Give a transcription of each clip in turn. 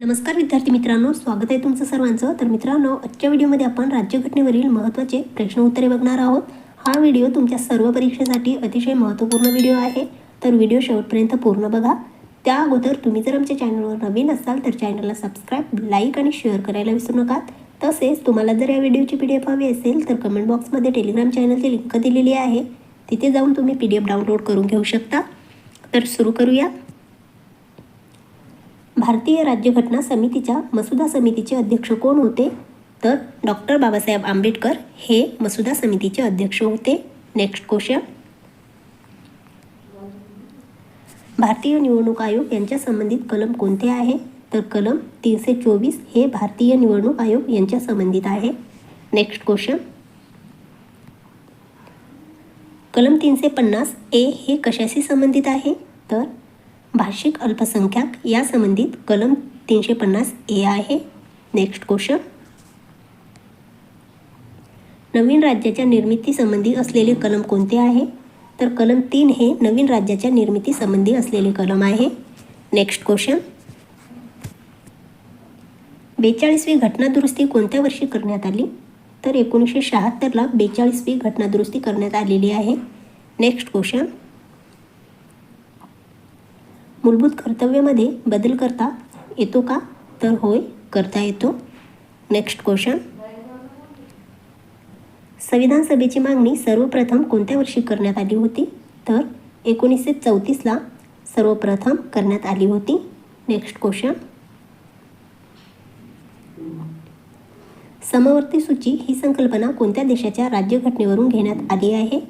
नमस्कार विद्यार्थी मित्रांनो स्वागत आहे तुमचं सर्वांचं. तर मित्रांनो आजच्या व्हिडिओमध्ये आपण राज्यघटनेवरील महत्त्वाचे प्रश्न उत्तरे बघणार आहोत. हा व्हिडिओ तुमच्या सर्व परीक्षेसाठी अतिशय महत्त्वपूर्ण व्हिडिओ आहे. तर व्हिडिओ शेवटपर्यंत पूर्ण बघा. त्या अगोदर तुम्ही जर आमच्या चॅनलवर नवीन असाल तर चॅनलला सबस्क्राईब लाईक आणि शेअर करायला विसरू नका तसेच तुम्हाला जर या व्हिडिओची पी डी एफ हवी असेल तर कमेंट बॉक्समध्ये टेलिग्राम चॅनलची लिंक दिलेली आहे. तिथे जाऊन तुम्ही पी डी एफ डाउनलोड करून घेऊ शकता. तर सुरू करूया. भारतीय राज्यघटना समितीच्या मसुदा समितीचे अध्यक्ष कोण होते? तर डॉक्टर बाबासाहेब आंबेडकर हे मसुदा समितीचे अध्यक्ष होते. नेक्स्ट क्वेश्चन भारतीय निवडणूक आयोग यांच्या संबंधित कलम कोणते आहे? तर कलम तीनशे चोवीस हे भारतीय निवडणूक आयोग यांच्या संबंधित आहे. नेक्स्ट क्वेश्चन कलम तीनशे पन्नास ए हे कशाशी संबंधित आहे? तर भाषिक अल्पसंख्याक या संबंधित कलम तीनशे पन्नास ए आहे. नेक्स्ट क्वेश्चन नवीन राज्याच्या निर्मितीसंबंधी असलेले कलम कोणते आहे? तर कलम तीन हे नवीन राज्याच्या निर्मितीसंबंधी असलेले कलम आहे. नेक्स्ट क्वेश्चन बेचाळीसवी घटनादुरुस्ती कोणत्या वर्षी करण्यात आली? तर एकोणीसशे शहात्तरला बेचाळीसवी घटनादुरुस्ती करण्यात आलेली आहे. नेक्स्ट क्वेश्चन मूलभूत कर्तव्यामध्ये बदल करता येतो का? तर होय करता येतो. नेक्स्ट क्वेश्चन संविधान सभेची मागणी सर्वप्रथम कोणत्या वर्षी करण्यात आली होती? तर एकोणीसशे चौतीसला सर्वप्रथम करण्यात आली होती. नेक्स्ट क्वेश्चन समवर्ती सूची ही संकल्पना कोणत्या देशाच्या राज्यघटनेवरून घेण्यात आली आहे?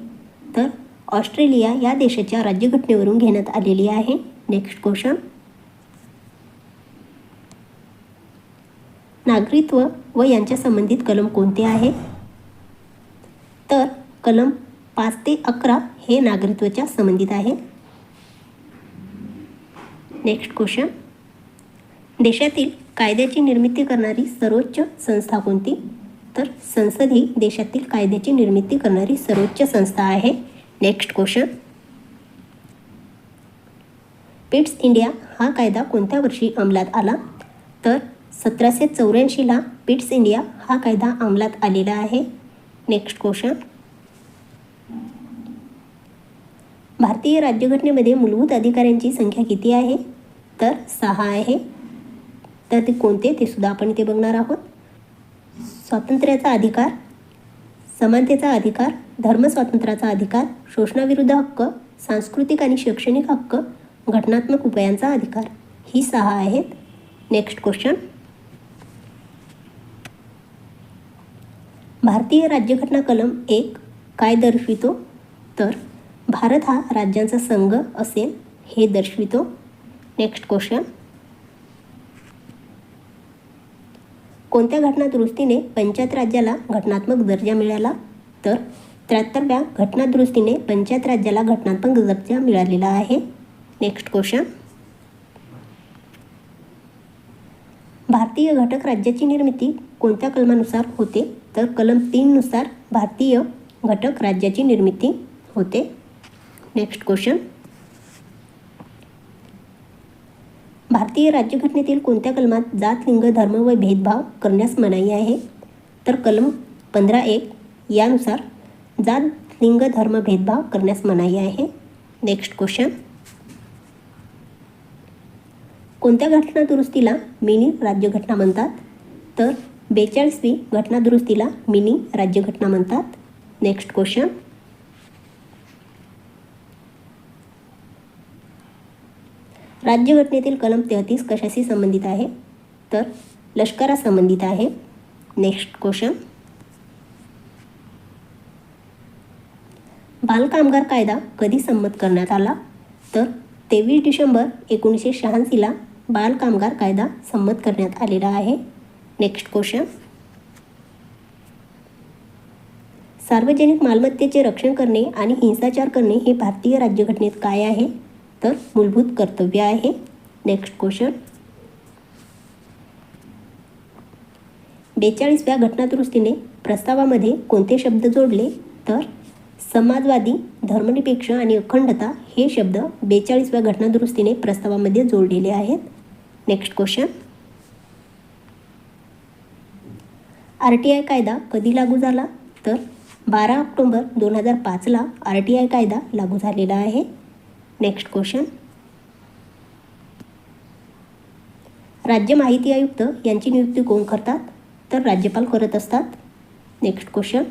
तर ऑस्ट्रेलिया या देशाच्या राज्यघटनेवरून घेण्यात आलेली आहे. Next question. नागरिकत्व व यांच्या संबंधित कलम कोणते आहे? तर कलम पाच ते अकरा हे नागरिकत्वाच्या संबंधित आहे. Next question. देशातील कायद्याची निर्मिती करणारी सर्वोच्च संस्था कोणती? तर संसद ही देशातील कायद्याची निर्मिती करणारी सर्वोच्च संस्था आहे. Next question. पिट्स इंडिया हा कायदा कोणत्या वर्षी अंमलात आला? तर सतराशे चौऱ्याऐंशीला पिट्स इंडिया हा कायदा अंमलात आलेला आहे. नेक्स्ट क्वेश्चन भारतीय राज्यघटनेमध्ये मूलभूत अधिकाऱ्यांची संख्या किती आहे? तर सहा आहे. तर ते कोणते ते सुद्धा आपण ते बघणार आहोत. स्वातंत्र्याचा अधिकार समानतेचा अधिकार धर्मस्वातंत्र्याचा अधिकार शोषणाविरुद्ध हक्क सांस्कृतिक आणि शैक्षणिक हक्क घटनात्मक उपायांचा अधिकार. ही सहा आहेत. नेक्स्ट क्वेश्चन भारतीय राज्यघटना कलम एक काय दर्शवितो? तर भारत हा राज्यांचा संघ असेल हे दर्शवितो. नेक्स्ट क्वेश्चन कोणत्या घटना दुरुस्तीने पंचायत राज्याला घटनात्मक दर्जा मिळाला? तर त्र्याहत्तरव्या घटना दुरुस्तीने पंचायत राज्याला घटनात्मक दर्जा मिळालेला आहे. नेक्स्ट क्वेश्चन भारतीय घटक राज्याची निर्मिती कोणत्या कलमानुसार होते? तर कलम तीननुसार भारतीय घटक राज्याची निर्मिती होते. नेक्स्ट क्वेश्चन भारतीय राज्यघटनेतील कोणत्या कलमात जात लिंग धर्म व भेदभाव करण्यास मनाई आहे? तर कलम पंधरा एक यानुसार जात लिंग धर्म भेदभाव करण्यास मनाई आहे. नेक्स्ट क्वेश्चन कोणत्या घटना दुरुस्तीला मिनी राज्यघटना म्हणतात? तर बेचाळीसवी घटना दुरुस्तीला मिनी राज्यघटना म्हणतात. नेक्स्ट क्वेश्चन राज्यघटनेतील कलम तेहतीस कशाशी संबंधित आहे? तर लष्करा संबंधित आहे. नेक्स्ट क्वेश्चन बालकामगार कायदा कधी संमत करण्यात आला? तर तेवीस डिसेंबर एकोणीसशे शहाऐंशीला बालकामगार कायदा संमत करण्यात आलेला आहे. नेक्स्ट क्वेश्चन सार्वजनिक मालमत्तेचे रक्षण करणे आणि हिंसाचार करणे हे भारतीय राज्यघटनेत काय आहे? तर मूलभूत कर्तव्य आहे. नेक्स्ट क्वेश्चन बेचाळीसव्या घटनादुरुस्तीने प्रस्तावामध्ये कोणते शब्द जोडले? तर समाजवादी धर्मनिरपेक्ष आणि अखंडता हे शब्द बेचाळीसव्या घटनादुरुस्तीने प्रस्तावामध्ये जोडलेले आहेत. Next question R T I कायदा कधी लागू झाला? तर बारा ऑक्टोंबर दोन हजार पाचला आर टी आय कायदा लागू झालेला आहे. नेक्स्ट क्वेश्चन राज्य माहिती आयुक्त यांची नियुक्ती कोण करतात? तर राज्यपाल करत असतात. नेक्स्ट क्वेश्चन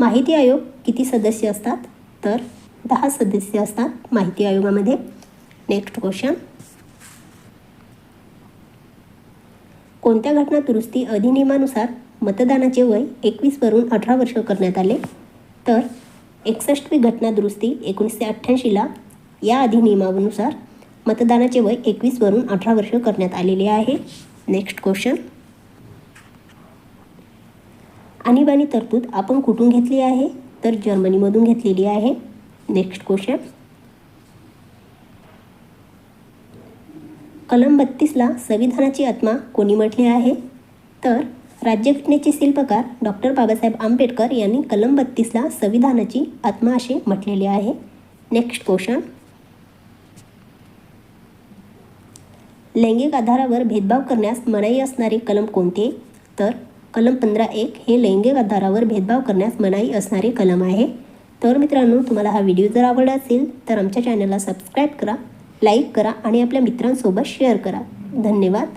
माहिती आयोग किती सदस्य असतात? तर दहा सदस्य असतात माहिती आयोगामध्ये. नेक्स्ट क्वेश्चन कोणत्या घटना दुरुस्ती अधिनियमानुसार मतदानाचे वय एकवीसवरून अठरा वर्ष करण्यात आले? तर एकसष्टवी घटना दुरुस्ती एकोणीसशे अठ्ठ्याऐंशीला या अधिनियमानुसार मतदानाचे वय एकवीसवरून अठरा वर्ष करण्यात आलेले आहे. नेक्स्ट क्वेश्चन आणीबाणी तरतूद आपण कुठून घेतली आहे? तर जर्मनीमधून घेतलेली आहे. नेक्स्ट क्वेश्चन कलम बत्तीसला संविधानाची आत्मा कोणी म्हटले आहे? तर राज्यघटनेचे शिल्पकार डॉक्टर बाबासाहेब आंबेडकर यांनी कलम बत्तीसला संविधानाची आत्मा असे म्हटलेले आहे. नेक्स्ट क्वेश्चन लैंगिक आधारावर भेदभाव करण्यास मनाई असणारे कलम कोणते? तर कलम पंधरा एक हे लैंगिक आधारावर भेदभाव करण्यास मनाई असणारे कलम आहे. तर मित्रांनो तुम्हाला हा व्हिडिओ जर आवडला असेल तर आमच्या चॅनलला सबस्क्राईब करा लाईक करा आणि आपल्या मित्रांसोबत शेअर करा. धन्यवाद.